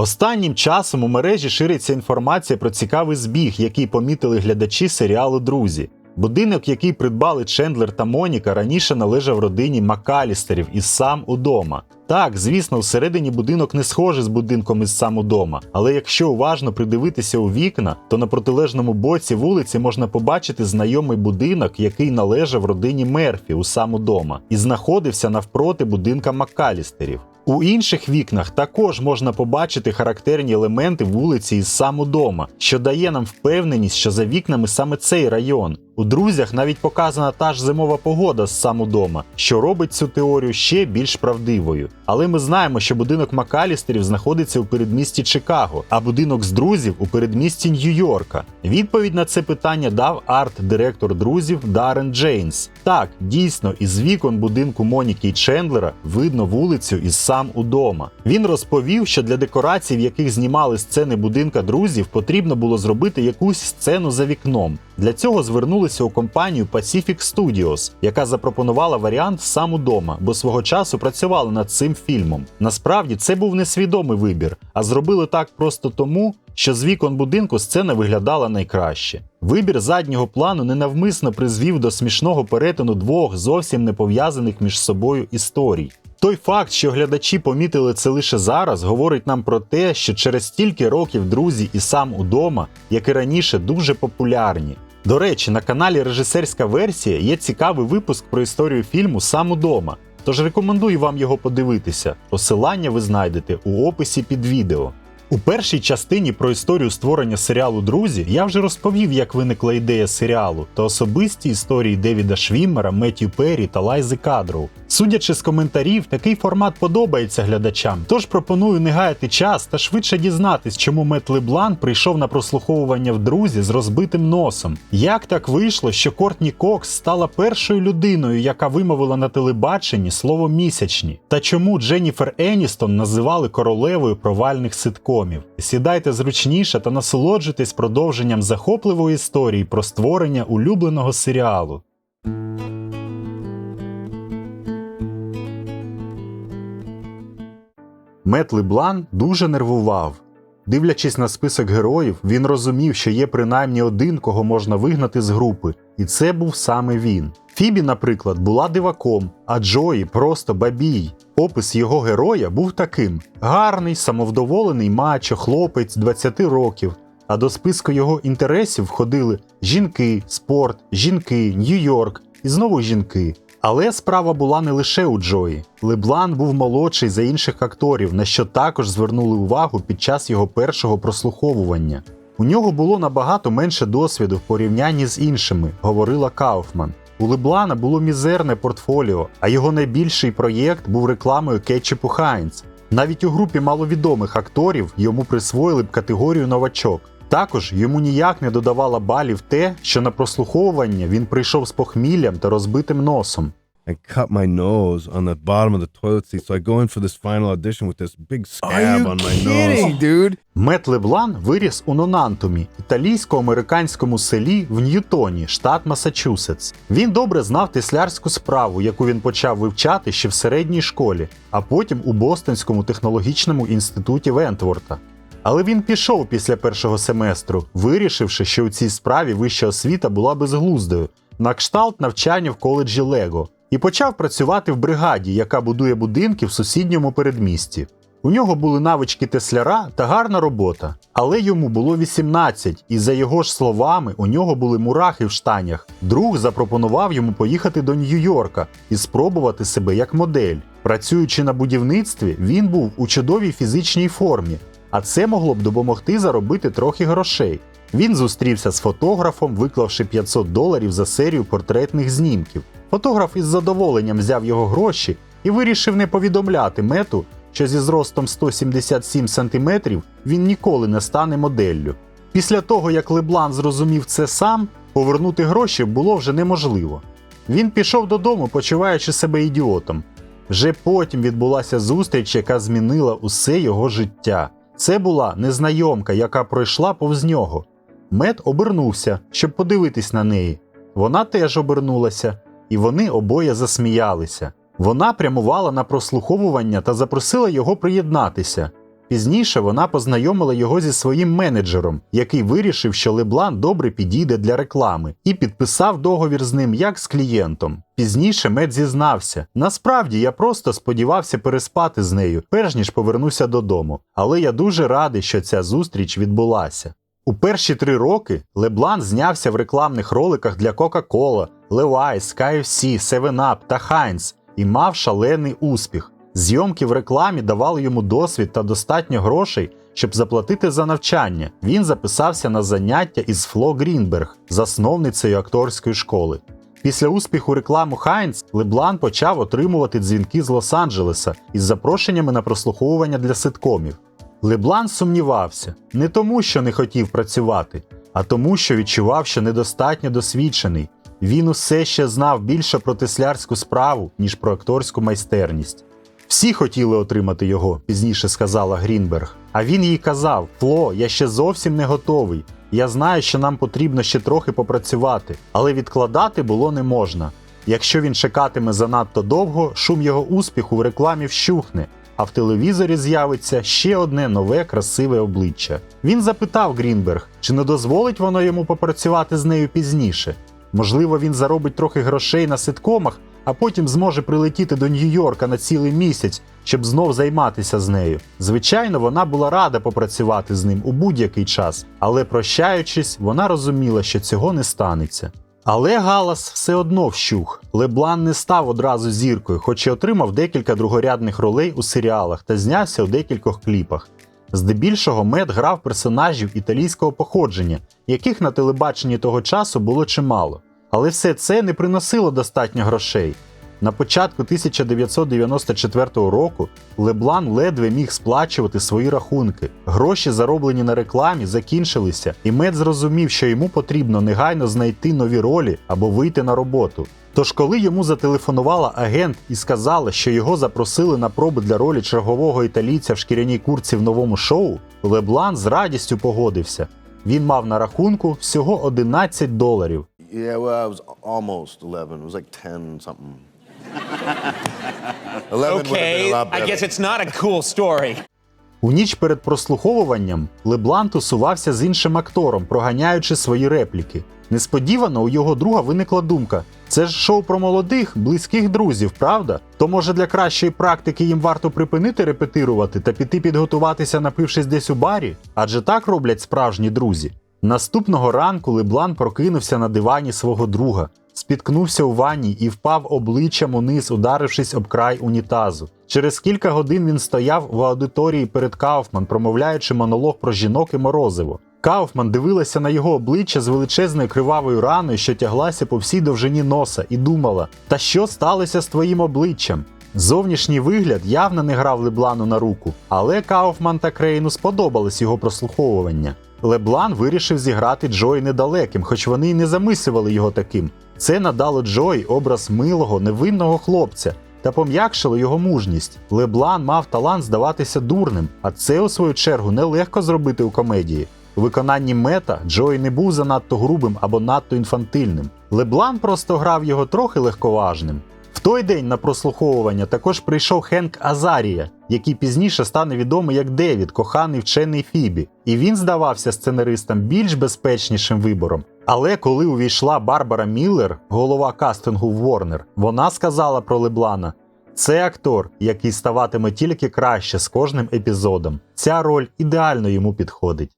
Останнім часом у мережі шириться інформація про цікавий збіг, який помітили глядачі серіалу Друзі. Будинок, який придбали Чендлер та Моніка, раніше належав родині Макалістерів із сам удома. Так, звісно, всередині будинок не схожий з будинком із сам удома, але якщо уважно придивитися у вікна, то на протилежному боці вулиці можна побачити знайомий будинок, який належав родині Мерфі у сам удома, і знаходився навпроти будинка Макалістерів. У інших вікнах також можна побачити характерні елементи вулиці із саму дома, що дає нам впевненість, що за вікнами саме цей район. У друзях навіть показана та ж зимова погода з саму дома, що робить цю теорію ще більш правдивою. Але ми знаємо, що будинок Макалістерів знаходиться у передмісті Чикаго, а будинок з друзів у передмісті Нью-Йорка. Відповідь на це питання дав арт-директор друзів Дарен Джейнс. Так, дійсно, із вікон будинку Моніки і Чендлера видно вулицю із сам удома. Він розповів, що для декорацій, в яких знімали сцени будинка друзів, потрібно було зробити якусь сцену за вікном. Для цього звернулися у компанію Pacific Studios, яка запропонувала варіант сам удома, бо свого часу працювали над цим фільмом. Насправді це був несвідомий вибір, а зробили так просто тому, що з вікон будинку сцена виглядала найкраще. Вибір заднього плану ненавмисно призвів до смішного перетину двох зовсім не пов'язаних між собою історій. Той факт, що глядачі помітили це лише зараз, говорить нам про те, що через стільки років друзі і сам удома, як і раніше, дуже популярні. До речі, на каналі Режисерська версія є цікавий випуск про історію фільму Сам удома. Тож рекомендую вам його подивитися. Посилання ви знайдете у описі під відео. У першій частині про історію створення серіалу Друзі я вже розповів, як виникла ідея серіалу та особисті історії Девіда Швіммера, Меттю Перрі та Лайзи Кадроу. Судячи з коментарів, такий формат подобається глядачам, тож пропоную не гаяти час та швидше дізнатись, чому Мет Леблан прийшов на прослуховування в друзі з розбитим носом. Як так вийшло, що Кортні Кокс стала першою людиною, яка вимовила на телебаченні слово місячні? Та чому Дженніфер Еністон називали королевою провальних ситкомів? Сідайте зручніше та насолоджуйтесь продовженням захопливої історії про створення улюбленого серіалу. Мет Леблан дуже нервував. Дивлячись на список героїв, він розумів, що є принаймні один, кого можна вигнати з групи, і це був саме він. Фібі, наприклад, була диваком, а Джої просто бабій. Опис його героя був таким: гарний, самовдоволений мачо, хлопець 20 років. А до списку його інтересів входили жінки, спорт, жінки, Нью-Йорк і знову жінки. Але справа була не лише у Джої. Леблан був молодший за інших акторів, на що також звернули увагу під час його першого прослуховування. У нього було набагато менше досвіду в порівнянні з іншими, говорила Кауфман. У Леблана було мізерне портфоліо, а його найбільший проєкт був рекламою кетчупу Хайнц. Навіть у групі маловідомих акторів йому присвоїли б категорію новачок. Також йому ніяк не додавало балів те, що на прослуховування він прийшов з похміллям та розбитим носом. and cut my nose on the bottom of the toilet seat. So I go in for this final audition with this big scab on my nose. dude? Мет Леблан виріс у Нонантумі, італійсько-американському селі в Ньютоні, штат Масачусетс. Він добре знав теслярську справу, яку він почав вивчати ще в середній школі, а потім у Бостонському технологічному інституті Вентворта. Але він пішов після першого семестру, вирішивши, що у цій справі вища освіта була безглуздою, на кшталт навчання в коледжі Лего, і почав працювати в бригаді, яка будує будинки в сусідньому передмісті. У нього були навички тесляра та гарна робота, але йому було 18, і за його ж словами, у нього були мурахи в штанях. Друг запропонував йому поїхати до Нью-Йорка і спробувати себе як модель. Працюючи на будівництві, він був у чудовій фізичній формі, а це могло б допомогти заробити трохи грошей. Він зустрівся з фотографом, виклавши 500 доларів за серію портретних знімків. Фотограф із задоволенням взяв його гроші і вирішив не повідомляти мету, що зі зростом 177 см він ніколи не стане моделлю. Після того, як Леблан зрозумів це сам, повернути гроші було вже неможливо. Він пішов додому, почуваючи себе ідіотом. Вже потім відбулася зустріч, яка змінила усе його життя. Це була незнайомка, яка пройшла повз нього. Мед обернувся, щоб подивитись на неї. Вона теж обернулася, і вони обоє засміялися. Вона прямувала на прослуховування та запросила його приєднатися. Пізніше вона познайомила його зі своїм менеджером, який вирішив, що Леблан добре підійде для реклами, і підписав договір з ним як з клієнтом. Пізніше Мед зізнався: насправді я просто сподівався переспати з нею, перш ніж повернуся додому. Але я дуже радий, що ця зустріч відбулася. У перші три роки Леблан знявся в рекламних роликах для Coca-Cola, Levi's, KFC, 7up та Heinz і мав шалений успіх. Зйомки в рекламі давали йому досвід та достатньо грошей, щоб заплатити за навчання. Він записався на заняття із Фло Грінберг, засновницею акторської школи. Після успіху рекламу Хайнц Леблан почав отримувати дзвінки з Лос-Анджелеса із запрошеннями на прослуховування для ситкомів. Леблан сумнівався не тому, що не хотів працювати, а тому, що відчував, що недостатньо досвідчений. Він усе ще знав більше про теслярську справу, ніж про акторську майстерність. Всі хотіли отримати його, пізніше сказала Грінберг. А він їй казав: Фло, я ще зовсім не готовий. Я знаю, що нам потрібно ще трохи попрацювати, але відкладати було не можна. Якщо він чекатиме занадто довго, шум його успіху в рекламі вщухне, а в телевізорі з'явиться ще одне нове красиве обличчя. Він запитав Грінберг, чи не дозволить воно йому попрацювати з нею пізніше. Можливо, він заробить трохи грошей на ситкомах, а потім зможе прилетіти до Нью-Йорка на цілий місяць, щоб знов займатися з нею. Звичайно, вона була рада попрацювати з ним у будь-який час, але прощаючись, вона розуміла, що цього не станеться. Але Галас все одно вщух. Леблан не став одразу зіркою, хоч і отримав декілька другорядних ролей у серіалах та знявся у декількох кліпах. Здебільшого Мед грав персонажів італійського походження, яких на телебаченні того часу було чимало. Але все це не приносило достатньо грошей. На початку 1994 року Леблан ледве міг сплачувати свої рахунки. Гроші, зароблені на рекламі, закінчилися, і Мед зрозумів, що йому потрібно негайно знайти нові ролі або вийти на роботу. Тож, коли йому зателефонувала агент і сказала, що його запросили на проби для ролі чергового італійця в шкіряній курці в новому шоу, Леблан з радістю погодився. Він мав на рахунку всього 11 доларів. Yeah, well, I was almost 11. It was like 10 something. 11 would have been a Okay, lot I better. guess it's not a cool story. У ніч перед прослуховуванням Леблан тусувався з іншим актором, проганяючи свої репліки. Несподівано у його друга виникла думка: це ж шоу про молодих, близьких друзів, правда? То може для кращої практики їм варто припинити репетирувати та піти підготуватися, напившись десь у барі? Адже так роблять справжні друзі. Наступного ранку Леблан прокинувся на дивані свого друга, спіткнувся у ванні і впав обличчям униз, ударившись об край унітазу. Через кілька годин він стояв в аудиторії перед Кауфман, промовляючи монолог про жінок і морозиво. Кауфман дивилася на його обличчя з величезною кривавою раною, що тяглася по всій довжині носа, і думала: Та що сталося з твоїм обличчям? Зовнішній вигляд явно не грав Леблану на руку, але Кауфман та Крейну сподобалось його прослуховування. Леблан вирішив зіграти Джої недалеким, хоч вони й не замислювали його таким. Це надало Джої образ милого, невинного хлопця та пом'якшило його мужність. Леблан мав талант здаватися дурним, а це, у свою чергу, нелегко зробити у комедії. У виконанні мета Джої не був занадто грубим або надто інфантильним. Леблан просто грав його трохи легковажним. В той день на прослуховування також прийшов Хенк Азарія, який пізніше стане відомий як Девід, коханий вчений Фібі, і він здавався сценаристам більш безпечнішим вибором. Але коли увійшла Барбара Міллер, голова кастингу в Warner, вона сказала про Леблана: це актор, який ставатиме тільки краще з кожним епізодом. Ця роль ідеально йому підходить.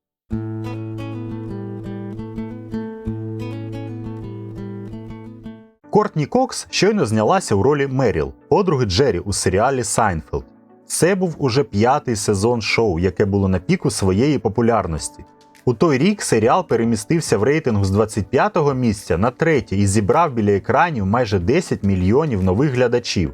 Кортні Кокс щойно знялася у ролі Меріл, подруги Джері у серіалі Сайнфелд. Це був уже п'ятий сезон шоу, яке було на піку своєї популярності. У той рік серіал перемістився в рейтингу з 25-го місця на третє і зібрав біля екранів майже 10 мільйонів нових глядачів.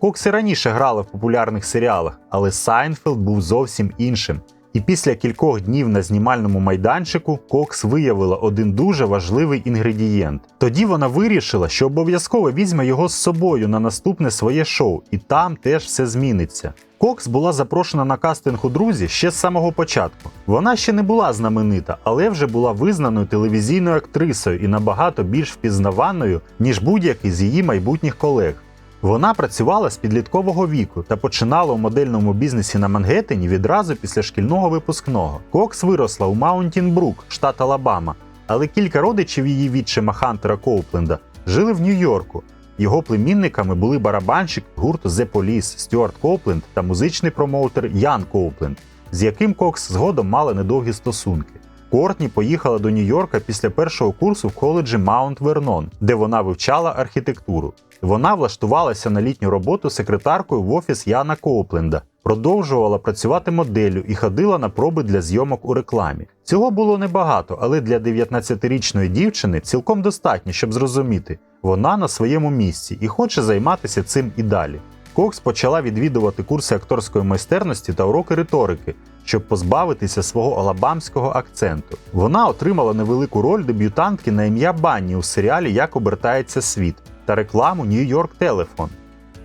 Кокс і раніше грала в популярних серіалах, але Сайнфелд був зовсім іншим. І після кількох днів на знімальному майданчику Кокс виявила один дуже важливий інгредієнт. Тоді вона вирішила, що обов'язково візьме його з собою на наступне своє шоу, і там теж все зміниться. Кокс була запрошена на кастинг у друзі ще з самого початку. Вона ще не була знаменита, але вже була визнаною телевізійною актрисою і набагато більш впізнаваною, ніж будь-який з її майбутніх колег. Вона працювала з підліткового віку та починала у модельному бізнесі на Мангеттені відразу після шкільного випускного. Кокс виросла у Маунтін Брук, штат Алабама, але кілька родичів її відчима Хантера Коупленда жили в Нью-Йорку. Його племінниками були барабанщик гурту The Police Стюарт Коупленд та музичний промоутер Ян Коупленд, з яким Кокс згодом мала недовгі стосунки. Кортні поїхала до Нью-Йорка після першого курсу в коледжі Маунт Вернон, де вона вивчала архітектуру. Вона влаштувалася на літню роботу секретаркою в офіс Яна Коупленда, продовжувала працювати моделлю і ходила на проби для зйомок у рекламі. Цього було небагато, але для 19-річної дівчини цілком достатньо, щоб зрозуміти, вона на своєму місці і хоче займатися цим і далі. Кокс почала відвідувати курси акторської майстерності та уроки риторики, щоб позбавитися свого алабамського акценту. Вона отримала невелику роль дебютантки на ім'я Банні у серіалі Як обертається світ та рекламу Нью-Йорк Телефон.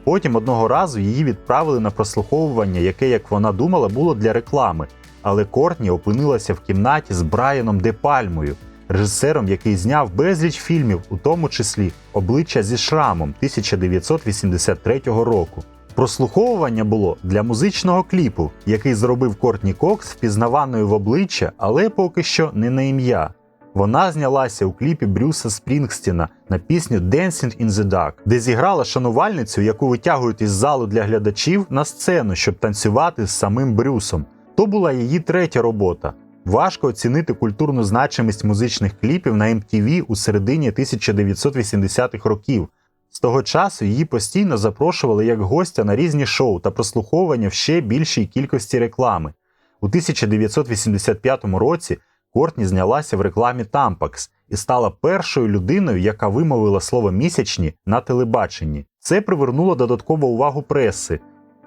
Потім одного разу її відправили на прослуховування, яке, як вона думала, було для реклами. Але Кортні опинилася в кімнаті з Брайаном Де Пальмою, режисером, який зняв безліч фільмів, у тому числі Обличчя зі шрамом 1983 року. Прослуховування було для музичного кліпу, який зробив Кортні Кокс впізнаваною в обличчя, але поки що не на ім'я. Вона знялася у кліпі Брюса Спрінгстіна на пісню Dancing in the Dark, де зіграла шанувальницю, яку витягують із залу для глядачів на сцену, щоб танцювати з самим Брюсом. То була її третя робота. Важко оцінити культурну значимість музичних кліпів на MTV у середині 1980-х років. З того часу її постійно запрошували як гостя на різні шоу та прослуховування в ще більшій кількості реклами. У 1985 році Кортні знялася в рекламі Tampax і стала першою людиною, яка вимовила слово місячні на телебаченні. Це привернуло додаткову увагу преси.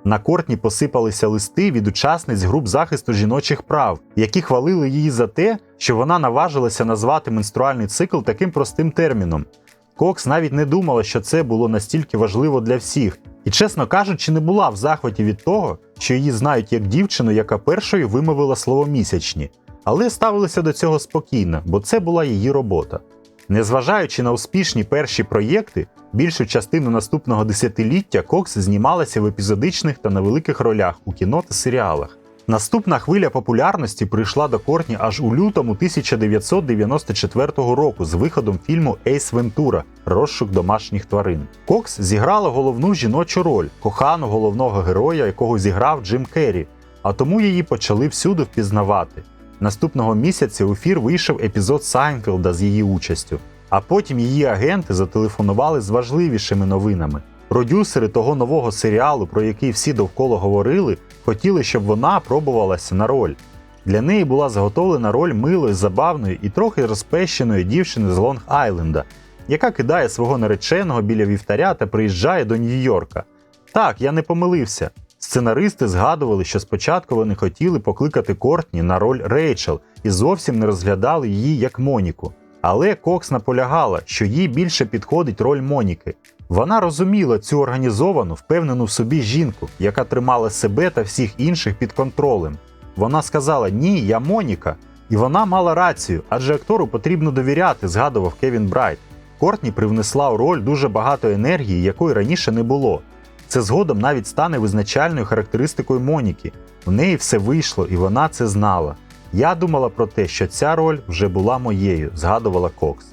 На Кортні посипалися листи від учасниць груп захисту жіночих прав, які хвалили її за те, що вона наважилася назвати менструальний цикл таким простим терміном. Кокс навіть не думала, що це було настільки важливо для всіх, і, чесно кажучи, не була в захваті від того, що її знають як дівчину, яка першою вимовила слово місячні, але ставилися до цього спокійно, бо це була її робота. Незважаючи на успішні перші проєкти, більшу частину наступного десятиліття Кокс знімалася в епізодичних та невеликих ролях у кіно та серіалах. Наступна хвиля популярності прийшла до Кортні аж у лютому 1994 року з виходом фільму Ейс Вентура Розшук домашніх тварин. Кокс зіграла головну жіночу роль кохану головного героя, якого зіграв Джим Керрі, а тому її почали всюди впізнавати. Наступного місяця у ефір вийшов епізод Сайнфілда з її участю, а потім її агенти зателефонували з важливішими новинами. Продюсери того нового серіалу, про який всі довкола говорили, хотіли, щоб вона пробувалася на роль. Для неї була заготовлена роль милої, забавної і трохи розпещеної дівчини з Лонг Айленда, яка кидає свого нареченого біля вівтаря та приїжджає до Нью-Йорка. Так, я не помилився. Сценаристи згадували, що спочатку вони хотіли покликати Кортні на роль Рейчел і зовсім не розглядали її як Моніку. Але Кокс наполягала, що їй більше підходить роль Моніки. Вона розуміла цю організовану, впевнену в собі жінку, яка тримала себе та всіх інших під контролем. Вона сказала: Ні, я Моніка. І вона мала рацію, адже актору потрібно довіряти, згадував Кевін Брайт. Кортні привнесла у роль дуже багато енергії, якої раніше не було. Це згодом навіть стане визначальною характеристикою Моніки. У неї все вийшло, і вона це знала. Я думала про те, що ця роль вже була моєю, згадувала Кокс.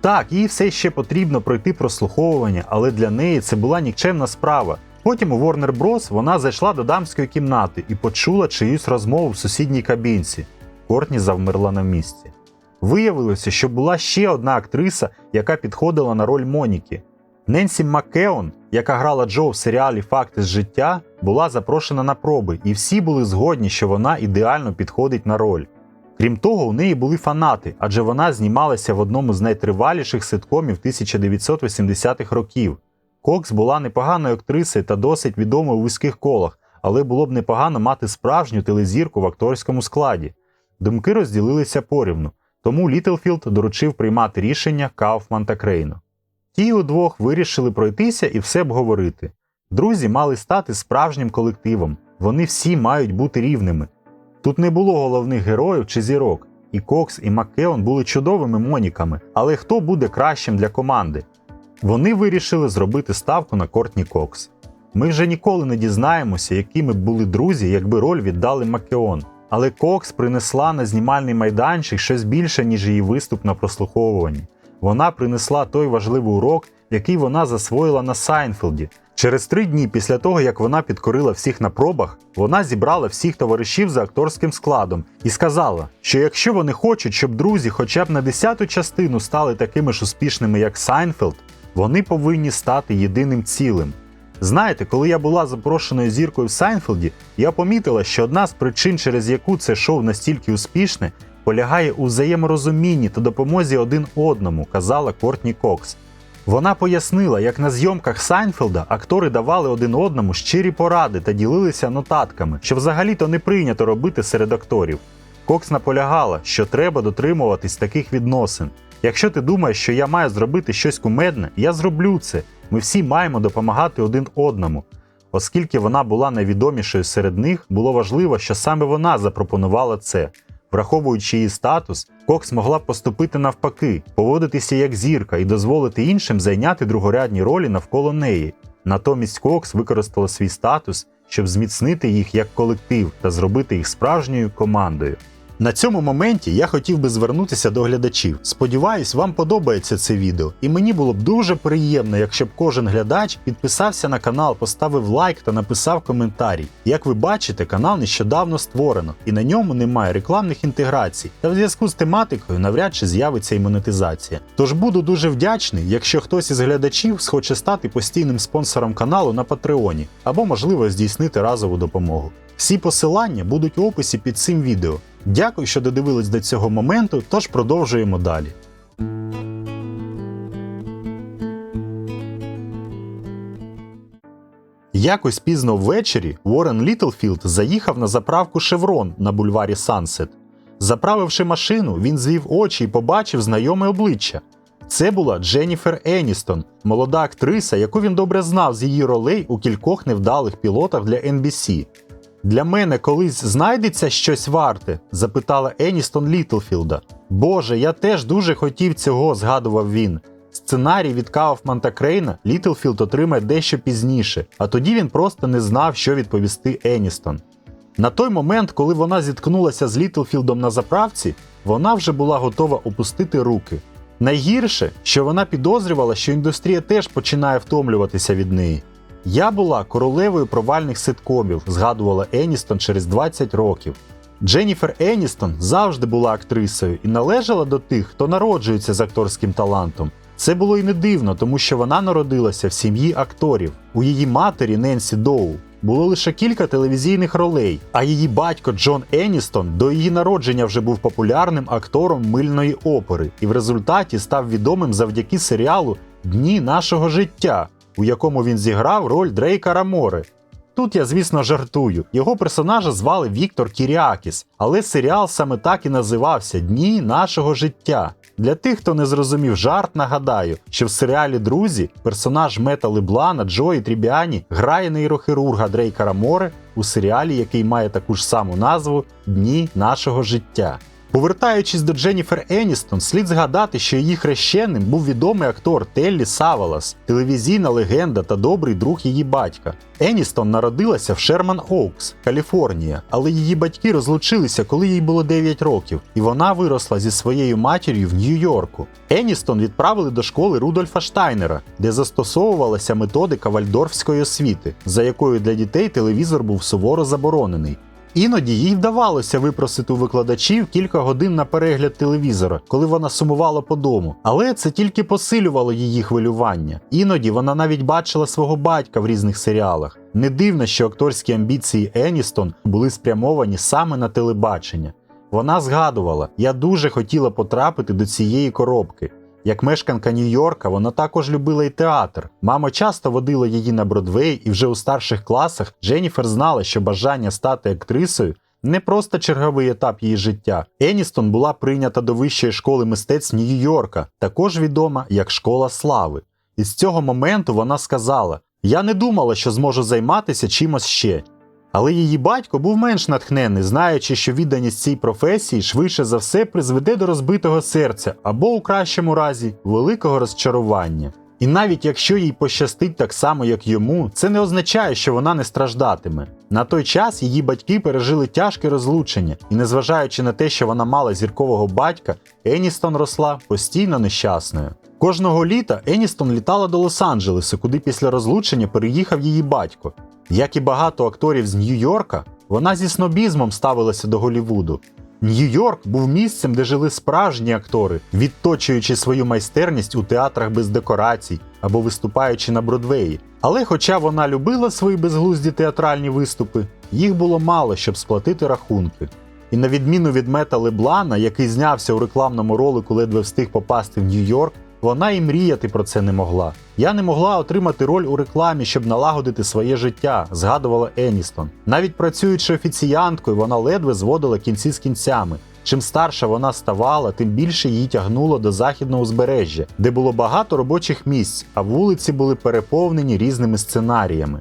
Так, їй все ще потрібно пройти прослуховування, але для неї це була нікчемна справа. Потім у Warner Bros. вона зайшла до дамської кімнати і почула чиюсь розмову в сусідній кабінці. Кортні завмерла на місці. Виявилося, що була ще одна актриса, яка підходила на роль Моніки. Ненсі Маккеон, яка грала Джо в серіалі Факти з життя, була запрошена на проби, і всі були згодні, що вона ідеально підходить на роль. Крім того, у неї були фанати, адже вона знімалася в одному з найтриваліших ситкомів 1980-х років. Кокс була непоганою актрисою та досить відомою у вузьких колах, але було б непогано мати справжню телезірку в акторському складі. Думки розділилися порівну, тому Літлфілд доручив приймати рішення Кауфман та Крейну. Ті удвох вирішили пройтися і все обговорити. Друзі мали стати справжнім колективом, вони всі мають бути рівними. Тут не було головних героїв чи зірок, і Кокс і Маккеон були чудовими моніками, але хто буде кращим для команди? Вони вирішили зробити ставку на Кортні Кокс. Ми вже ніколи не дізнаємося, якими б були друзі, якби роль віддали Макеон. Але Кокс принесла на знімальний майданчик щось більше, ніж її виступ на прослуховуванні. Вона принесла той важливий урок, який вона засвоїла на Сайнфілді. Через три дні після того, як вона підкорила всіх на пробах, вона зібрала всіх товаришів за акторським складом і сказала, що якщо вони хочуть, щоб друзі хоча б на десяту частину стали такими ж успішними, як Сайнфілд, вони повинні стати єдиним цілим. Знаєте, коли я була запрошеною зіркою в Сайнфілді, я помітила, що одна з причин, через яку це шоу настільки успішне, полягає у взаєморозумінні та допомозі один одному, казала Кортні Кокс. Вона пояснила, як на зйомках Сайнфілда актори давали один одному щирі поради та ділилися нотатками, що взагалі-то не прийнято робити серед акторів. Кокс наполягала, що треба дотримуватись таких відносин. Якщо ти думаєш, що я маю зробити щось кумедне, я зроблю це. Ми всі маємо допомагати один одному. Оскільки вона була найвідомішою серед них, було важливо, що саме вона запропонувала це. Враховуючи її статус, Кокс могла поступити навпаки, поводитися як зірка і дозволити іншим зайняти другорядні ролі навколо неї. Натомість Кокс використала свій статус, щоб зміцнити їх як колектив та зробити їх справжньою командою. На цьому моменті я хотів би звернутися до глядачів. Сподіваюсь, вам подобається це відео, і мені було б дуже приємно, якщо б кожен глядач підписався на канал, поставив лайк та написав коментарій. Як ви бачите, канал нещодавно створено, і на ньому немає рекламних інтеграцій, та в зв'язку з тематикою навряд чи з'явиться і монетизація. Тож буду дуже вдячний, якщо хтось із глядачів схоче стати постійним спонсором каналу на Патреоні або, можливо, здійснити разову допомогу. Всі посилання будуть у описі під цим відео. Дякую, що додивились до цього моменту, тож продовжуємо далі. Якось пізно ввечері Уоррен Літлфілд заїхав на заправку Шеврон на бульварі Сансет. Заправивши машину, він звів очі і побачив знайоме обличчя. Це була Дженніфер Еністон, молода актриса, яку він добре знав з її ролей у кількох невдалих пілотах для NBC. Для мене колись знайдеться щось варте? запитала Еністон Літлфілда. Боже, я теж дуже хотів цього, згадував він. Сценарій від Кауфман та Крейна Літлфілд отримає дещо пізніше, а тоді він просто не знав, що відповісти Еністон. На той момент, коли вона зіткнулася з Літлфілдом на заправці, вона вже була готова опустити руки. Найгірше, що вона підозрювала, що індустрія теж починає втомлюватися від неї. Я була королевою провальних ситкомів, згадувала Еністон через 20 років. Дженніфер Еністон завжди була актрисою і належала до тих, хто народжується з акторським талантом. Це було й не дивно, тому що вона народилася в сім'ї акторів. У її матері Ненсі Доу було лише кілька телевізійних ролей, а її батько Джон Еністон до її народження вже був популярним актором мильної опери і в результаті став відомим завдяки серіалу Дні нашого життя, у якому він зіграв роль Дрейка Рамори. Тут я, звісно, жартую. Його персонажа звали Віктор Кіріакіс, але серіал саме так і називався Дні нашого життя. Для тих, хто не зрозумів жарт, нагадаю, що в серіалі Друзі персонаж Мета Леблана Джої Трібіані грає нейрохірурга Дрейка Раморе у серіалі, який має таку ж саму назву Дні нашого життя. Повертаючись до Дженніфер Еністон, слід згадати, що її хрещеним був відомий актор Теллі Савалас, телевізійна легенда та добрий друг її батька. Еністон народилася в Шерман Оукс, Каліфорнія, але її батьки розлучилися, коли їй було 9 років, і вона виросла зі своєю матір'ю в Нью-Йорку. Еністон відправили до школи Рудольфа Штайнера, де застосовувалася методика вальдорфської освіти, за якою для дітей телевізор був суворо заборонений. Іноді їй вдавалося випросити у викладачів кілька годин на перегляд телевізора, коли вона сумувала по дому. Але це тільки посилювало її хвилювання. Іноді вона навіть бачила свого батька в різних серіалах. Не дивно, що акторські амбіції Еністон були спрямовані саме на телебачення. Вона згадувала: я дуже хотіла потрапити до цієї коробки. Як мешканка Нью-Йорка, вона також любила і театр. Мама часто водила її на Бродвей, і вже у старших класах Дженніфер знала, що бажання стати актрисою не просто черговий етап її життя. Еністон була прийнята до вищої школи мистецтв Нью-Йорка, також відома як школа слави. І з цього моменту вона сказала: Я не думала, що зможу займатися чимось ще. Але її батько був менш натхнений, знаючи, що відданість цій професії швидше за все призведе до розбитого серця або, у кращому разі, великого розчарування. І навіть якщо їй пощастить так само, як йому, це не означає, що вона не страждатиме. На той час її батьки пережили тяжке розлучення, і незважаючи на те, що вона мала зіркового батька, Еністон росла постійно нещасною. Кожного літа Еністон літала до Лос-Анджелесу, куди після розлучення переїхав її батько. Як і багато акторів з Нью-Йорка, вона зі снобізмом ставилася до Голлівуду. Нью-Йорк був місцем, де жили справжні актори, відточуючи свою майстерність у театрах без декорацій або виступаючи на Бродвеї. Але хоча вона любила свої безглузді театральні виступи, їх було мало, щоб сплатити рахунки. І на відміну від Мета Леблана, який знявся у рекламному ролику, ледве встиг попасти в Нью-Йорк, вона і мріяти про це не могла. Я не могла отримати роль у рекламі, щоб налагодити своє життя, згадувала Еністон. Навіть працюючи офіціянткою, вона ледве зводила кінці з кінцями. Чим старша вона ставала, тим більше її тягнуло до західного узбережжя, де було багато робочих місць, а вулиці були переповнені різними сценаріями.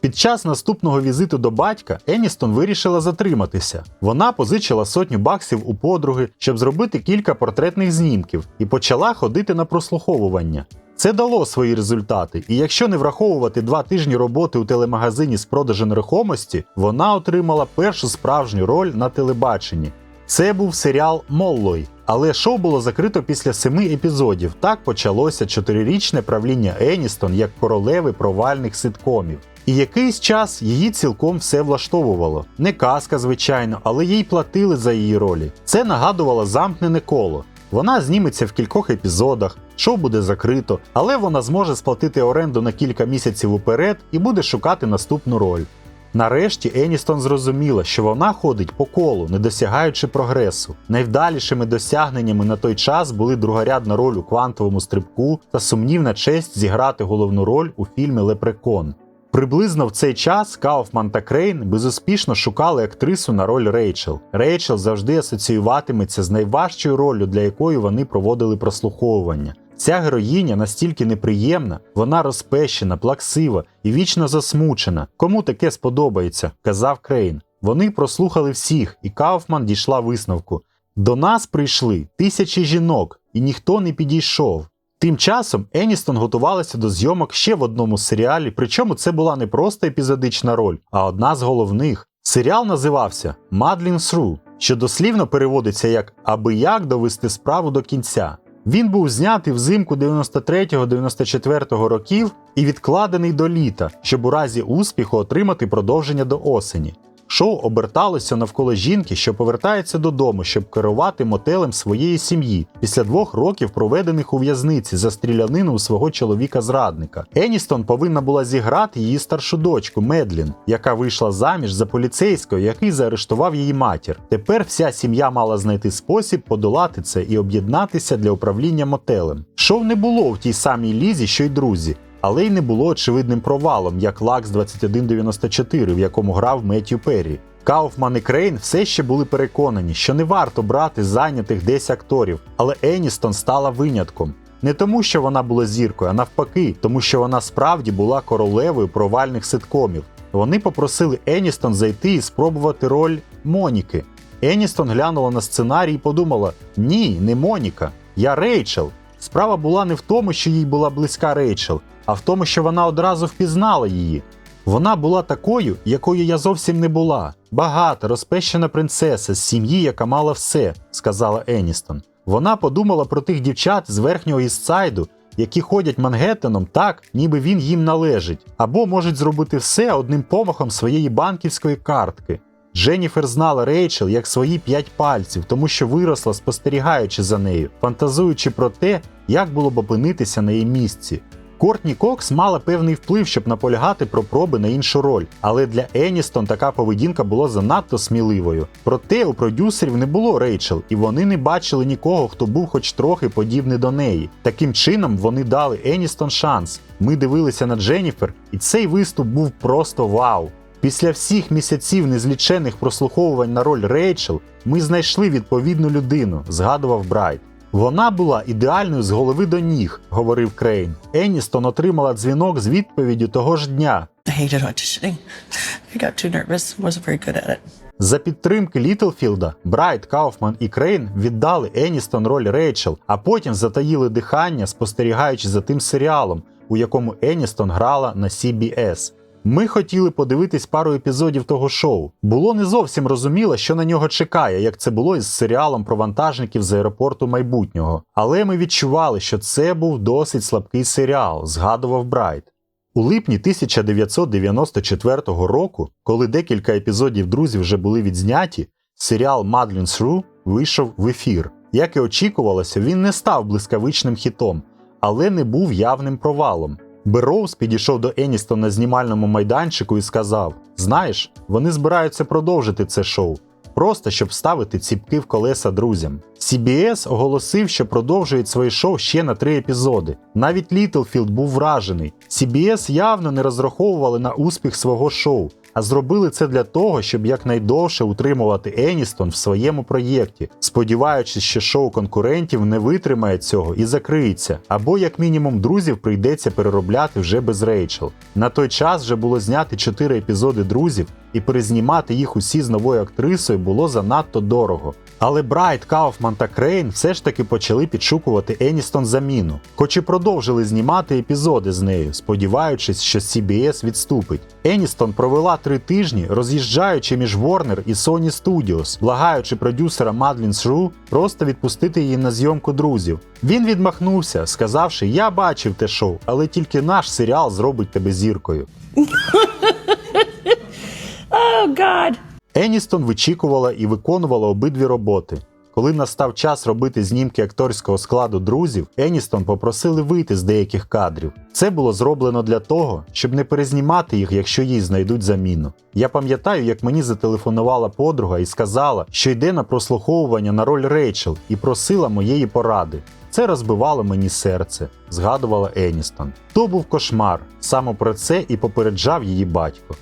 Під час наступного візиту до батька Еністон вирішила затриматися. Вона позичила сотню баксів у подруги, щоб зробити кілька портретних знімків, і почала ходити на прослуховування. Це дало свої результати, і якщо не враховувати два тижні роботи у телемагазині з продажу нерухомості, вона отримала першу справжню роль на телебаченні. Це був серіал Моллой, але шоу було закрито після семи епізодів. Так почалося чотирирічне правління Еністон як королеви провальних ситкомів. І якийсь час її цілком все влаштовувало. Не казка, звичайно, але їй платили за її ролі. Це нагадувало замкнене коло. Вона зніметься в кількох епізодах, шоу буде закрито, але вона зможе сплатити оренду на кілька місяців уперед і буде шукати наступну роль. Нарешті Еністон зрозуміла, що вона ходить по колу, не досягаючи прогресу. Найвдалішими досягненнями на той час були другорядна роль у квантовому стрибку та сумнівна честь зіграти головну роль у фільмі Лепрекон. Приблизно в цей час Кауфман та Крейн безуспішно шукали актрису на роль Рейчел. Рейчел завжди асоціюватиметься з найважчою роллю, для якої вони проводили прослуховування. Ця героїня настільки неприємна, вона розпещена, плаксива і вічно засмучена. Кому таке сподобається, казав Крейн. Вони прослухали всіх, і Кауфман дійшла висновку. До нас прийшли тисячі жінок, і ніхто не підійшов. Тим часом Еністон готувалася до зйомок ще в одному серіалі, причому це була не просто епізодична роль, а одна з головних. Серіал називався Мадлін Сру, що дослівно переводиться як Аби як довести справу до кінця. Він був знятий взимку 93-94 років і відкладений до літа, щоб у разі успіху отримати продовження до осені. Шоу оберталося навколо жінки, що повертається додому, щоб керувати мотелем своєї сім'ї після двох років, проведених у в'язниці за стрілянину у свого чоловіка-зрадника. Еністон повинна була зіграти її старшу дочку Медлін, яка вийшла заміж за поліцейського, який заарештував її матір. Тепер вся сім'я мала знайти спосіб подолати це і об'єднатися для управління мотелем. Шоу не було в тій самій лізі, що й друзі але й не було очевидним провалом, як Лакс 2194, в якому грав Меттью Перрі. Кауфман і Крейн все ще були переконані, що не варто брати зайнятих десь акторів, але Еністон стала винятком. Не тому, що вона була зіркою, а навпаки, тому що вона справді була королевою провальних ситкомів. Вони попросили Еністон зайти і спробувати роль Моніки. Еністон глянула на сценарій і подумала: ні, не Моніка, я Рейчел. Справа була не в тому, що їй була близька Рейчел, а в тому, що вона одразу впізнала її. Вона була такою, якою я зовсім не була. Багата, розпещена принцеса з сім'ї, яка мала все, сказала Еністон. Вона подумала про тих дівчат з верхнього Істсайду, які ходять Мангеттеном так, ніби він їм належить, або можуть зробити все одним помахом своєї банківської картки. Дженніфер знала Рейчел як свої п'ять пальців, тому що виросла, спостерігаючи за нею, фантазуючи про те, як було б опинитися на її місці. Кортні Кокс мала певний вплив, щоб наполягати про проби на іншу роль, але для Еністон така поведінка була занадто сміливою. Проте у продюсерів не було Рейчел, і вони не бачили нікого, хто був хоч трохи подібний до неї. Таким чином вони дали Еністон шанс. Ми дивилися на Дженніфер, і цей виступ був просто вау. Після всіх місяців незлічених прослуховувань на роль Рейчел ми знайшли відповідну людину, згадував Брайт. Вона була ідеальною з голови до ніг, говорив Крейн. Еністон отримала дзвінок з відповіддю того ж дня. За підтримки Літлфілда Брайт, Кауфман і Крейн віддали Еністон роль Рейчел, а потім затаїли дихання, спостерігаючи за тим серіалом, у якому Еністон грала на CBS. Ми хотіли подивитись пару епізодів того шоу. Було не зовсім розуміло, що на нього чекає, як це було із серіалом про вантажників з аеропорту майбутнього. Але ми відчували, що це був досить слабкий серіал, згадував Брайт. У липні 1994 року, коли декілька епізодів друзів вже були відзняті, серіал Madeline Through вийшов в ефір. Як і очікувалося, він не став блискавичним хітом, але не був явним провалом. Бероуз підійшов до Еністона на знімальному майданчику і сказав: Знаєш, вони збираються продовжити це шоу, просто щоб ставити ціпки в колеса друзям. CBS оголосив, що продовжують своє шоу ще на три епізоди. Навіть Літлфілд був вражений. CBS явно не розраховували на успіх свого шоу, а зробили це для того, щоб якнайдовше утримувати Еністон в своєму проєкті, сподіваючись, що шоу конкурентів не витримає цього і закриється, або як мінімум друзів прийдеться переробляти вже без Рейчел. На той час вже було зняти 4 епізоди друзів, і перезнімати їх усі з новою актрисою було занадто дорого. Але Брайт, Кауфман та Крейн все ж таки почали підшукувати Еністон заміну, хоч і продовжили знімати епізоди з нею, сподіваючись, що CBS відступить. Еністон провела три тижні, роз'їжджаючи між Warner і Sony Studios, благаючи продюсера Мадлін Шру просто відпустити її на зйомку друзів. Він відмахнувся, сказавши: Я бачив те шоу, але тільки наш серіал зробить тебе зіркою. Oh. Еністон вичікувала і виконувала обидві роботи. Коли настав час робити знімки акторського складу друзів, Еністон попросили вийти з деяких кадрів. Це було зроблено для того, щоб не перезнімати їх, якщо їй знайдуть заміну. Я пам'ятаю, як мені зателефонувала подруга і сказала, що йде на прослуховування на роль Рейчел і просила моєї поради. Це розбивало мені серце, згадувала Еністон. То був кошмар. Саме про це і попереджав її батько.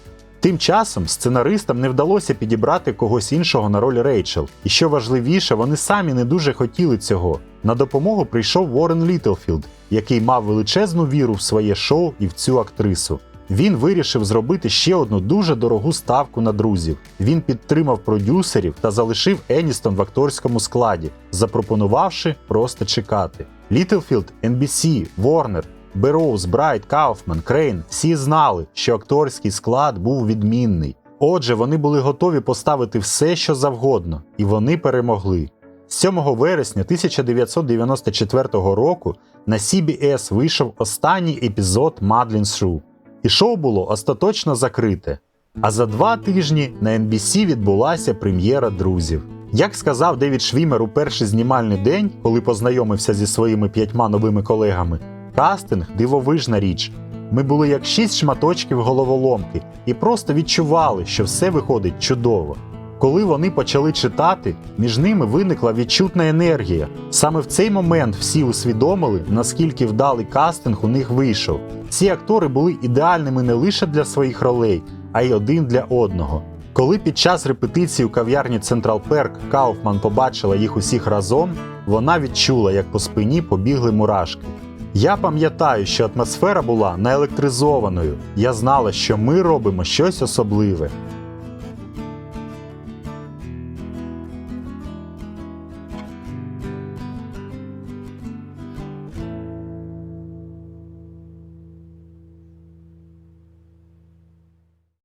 Тим часом сценаристам не вдалося підібрати когось іншого на роль Рейчел, і що важливіше, вони самі не дуже хотіли цього. На допомогу прийшов Уоррен Літлфілд, який мав величезну віру в своє шоу і в цю актрису. Він вирішив зробити ще одну дуже дорогу ставку на друзів. Він підтримав продюсерів та залишив Еністон в акторському складі, запропонувавши просто чекати. Літлфілд, NBC, Warner Бероуз, Брайт, Кауфман, Крейн всі знали, що акторський склад був відмінний. Отже, вони були готові поставити все, що завгодно, і вони перемогли. 7 вересня 1994 року на CBS вийшов останній епізод Madeline Through. І шоу було остаточно закрите. А за два тижні на NBC відбулася прем'єра друзів. Як сказав Девід Швімер у перший знімальний день, коли познайомився зі своїми п'ятьма новими колегами, Кастинг дивовижна річ. Ми були як шість шматочків головоломки і просто відчували, що все виходить чудово. Коли вони почали читати, між ними виникла відчутна енергія. Саме в цей момент всі усвідомили, наскільки вдалий кастинг у них вийшов. Ці актори були ідеальними не лише для своїх ролей, а й один для одного. Коли під час репетиції у кав'ярні Централ Перк Кауфман побачила їх усіх разом, вона відчула, як по спині побігли мурашки. Я пам'ятаю, що атмосфера була наелектризованою. Я знала, що ми робимо щось особливе.